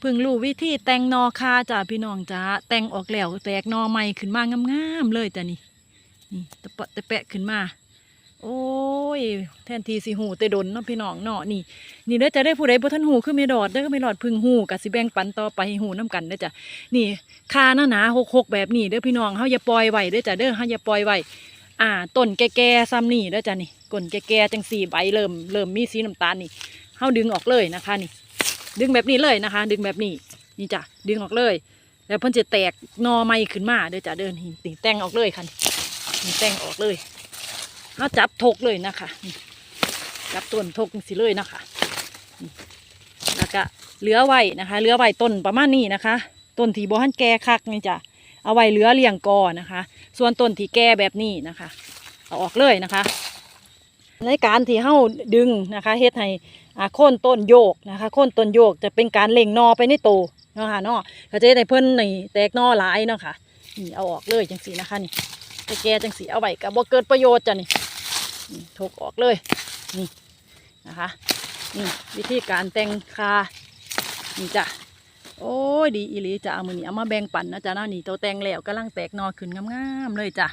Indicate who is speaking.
Speaker 1: เพิ่งรู้วิธีแต่งนอคาจ้ะพี่น้องจ้าแต่งออกแล้วแตกนอใหม่ขึ้นมางามๆเลยจ้ะนี่นี่ตะเปะตะแปะขึ้นมา โอ้ย แทนทีสิหูแต่ดนเนาะพี่น้องเนาะนี่ นี่เด้อจะได้ผู้ใดบ่ทันหูคือไม่ดอดเด้อไม่ดอดพึ่งหูกะสิแบ่งปันต่อไปหูน้กันเด้อจ้ะนี่คาหน้าหนาหกๆแบบนี้เด้อพี่น้องเฮาอย่าปล่อยไว้เด้อจ้ะเด้อเฮาอย่าปล่อยไว้อ่าต้นแก่ๆซ้ำนี่เด้อจ้ะนี่ก้นแก่ๆจังสี่ใบเริ่มเริ่มมีสีน้ำตาลนี่เฮาดึงออกเลยนะคะนี่ ดึงแบบนี้เลยนะคะ ดึงแบบนี้นี่จ้ะดึงออกเลย แล้วเพิ่นจะแตกนอใหม่ขึ้นมาเด้อจ้ะเดินนี่นี่แต่งออกเลยค่ะนี่นี่แต่งออกเลยเฮาจับทกเลยนะคะจับต้นทกสิเลยนะคะแล้วก็เหลือไว้นะคะเหลือไว้ต้นประมาณนี้นะคะต้นที่บ่ทันแก่คักนี่จ้ะเอาไว้เหลือเลี้ยงกอนะคะ ส่วนต้นที่แก่แบบนี้นะคะ เอาออกเลยนะคะ ในการที่เฮาดึงนะคะเฮ็ดให้อาโค่นต้นโยกนะคะโค่นต้นโยกจะเป็นการเล็งนอไปในโตเนาะค่ะเนาะก็จะได้เพิ่นนี่แตกนอหลายเนาะค่ะนี่เอาออกเลยจังสีนะคะนี่แต่แก่จังสีเอาไว้ก็บ่เกิดประโยชน์จ้ะนี่ถกออกเลยนี่นะคะนี่วิธีการแต่งคานี่จ้ะโอ้ยดีอีหลีจ้ะเอามือนี้เอามาแบ่งปันนะจ๊ะเนาะนี่ตัวแต่งแล้วกำลังแตกนอขึ้นงามๆเลยจ้ะ